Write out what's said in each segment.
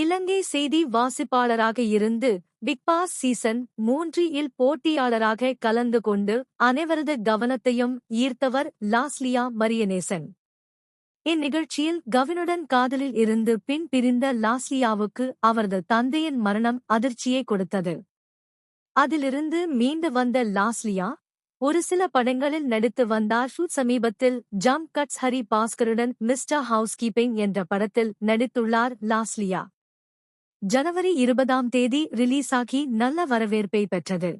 இலங்கை செய்தி வாசிப்பாளராக இருந்து big Boss season மூன்று இல் போட்டியாளராக கலந்து கொண்டு அனைவரது கவனத்தையும் ஈர்த்தவர் லாஸ்லியா மரியநேசன். இந்நிகழ்ச்சியில் கவினுடன் காதலில் இருந்து பின் பிரிந்த லாஸ்லியாவுக்கு அவரது தந்தையின் மரணம் அதிர்ச்சியை கொடுத்தது. அதிலிருந்து மீண்டு வந்த லாஸ்லியா ஒரு சில படங்களில் நடித்து வந்தார். ஷூட் சமீபத்தில் ஜம்ப் கட்ஸ் ஹரி பாஸ்கருடன் மிஸ்டர் ஹவுஸ்கீப்பிங் என்ற படத்தில் நடித்துள்ளார் லாஸ்லியா. ஜனவரி இருபதாம் தேதி ரிலீஸாகி நல்ல வரவேற்பை பெற்றது.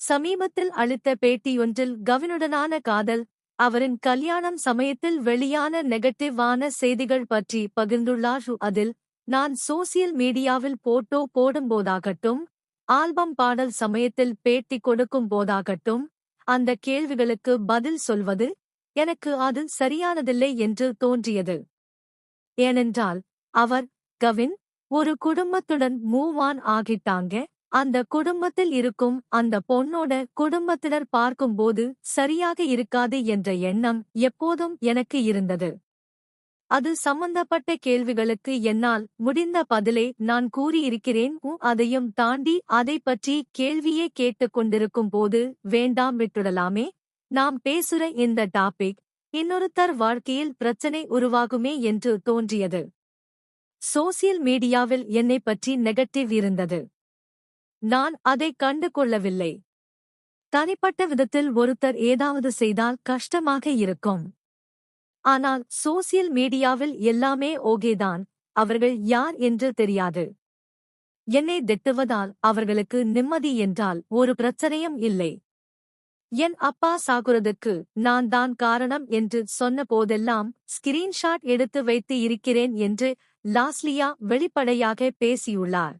சமீபத்தில் அளித்த பேட்டியொன்றில் கவினுடனான காதல் அவரின் கல்யாணம் சமயத்தில் வெளியான நெகட்டிவான செய்திகள் பற்றி பகிர்ந்துள்ளார். அதில் நான் சோசியல் மீடியாவில் போட்டோ போடும்போதாகட்டும் ஆல்பம் பாடல் சமயத்தில் பேட்டி கொடுக்கும் போதாகட்டும் அந்த கேள்விகளுக்கு பதில் சொல்வது எனக்கு அது சரியானதில்லை என்று தோன்றியது. ஏனென்றால் அவர் கவின் ஒரு குடும்பத்துடன் மூவ் ஆன் ஆகிட்டாங்க. அந்த குடும்பத்தில் இருக்கும் அந்த பொண்ணோட குடும்பத்தினர் பார்க்கும்போது சரியாக இருக்காது என்ற எண்ணம் எப்போதும் எனக்கு இருந்தது. அது சம்பந்தப்பட்ட கேள்விகளுக்கு என்னால் முடிந்த பதிலை நான் கூறியிருக்கிறேன். அதையும் தாண்டி அதை பற்றி கேள்வியே கேட்டுக் கொண்டிருக்கும் போது வேண்டாம் விட்டுடலாமே. நாம் பேசுற இந்த டாபிக் இன்னொருத்தர் வாழ்க்கையில் பிரச்சனை உருவாகுமே என்று தோன்றியது. சோசியல் மீடியாவில் என்னை பற்றி நெகட்டிவ் இருந்தது. நான் அதை கண்டு கொள்ளவில்லை. தனிப்பட்ட விதத்தில் ஒருத்தர் ஏதாவது செய்தால் கஷ்டமாக இருக்கும். ஆனால் சோசியல் மீடியாவில் எல்லாமே ஓகேதான் அவர்கள் யார் என்று தெரியாது. என்னை திட்டுவதால் அவர்களுக்கு நிம்மதி என்றால் ஒரு பிரச்சனையும் இல்லை. என் அப்பா சாகுறதுக்கு நான் தான் காரணம் என்று சொன்ன போதெல்லாம் ஸ்கிரீன்ஷாட் எடுத்து வைத்து இருக்கிறேன் என்று லாஸ்லியா வெளிப்படையாக பேசியுள்ளார்.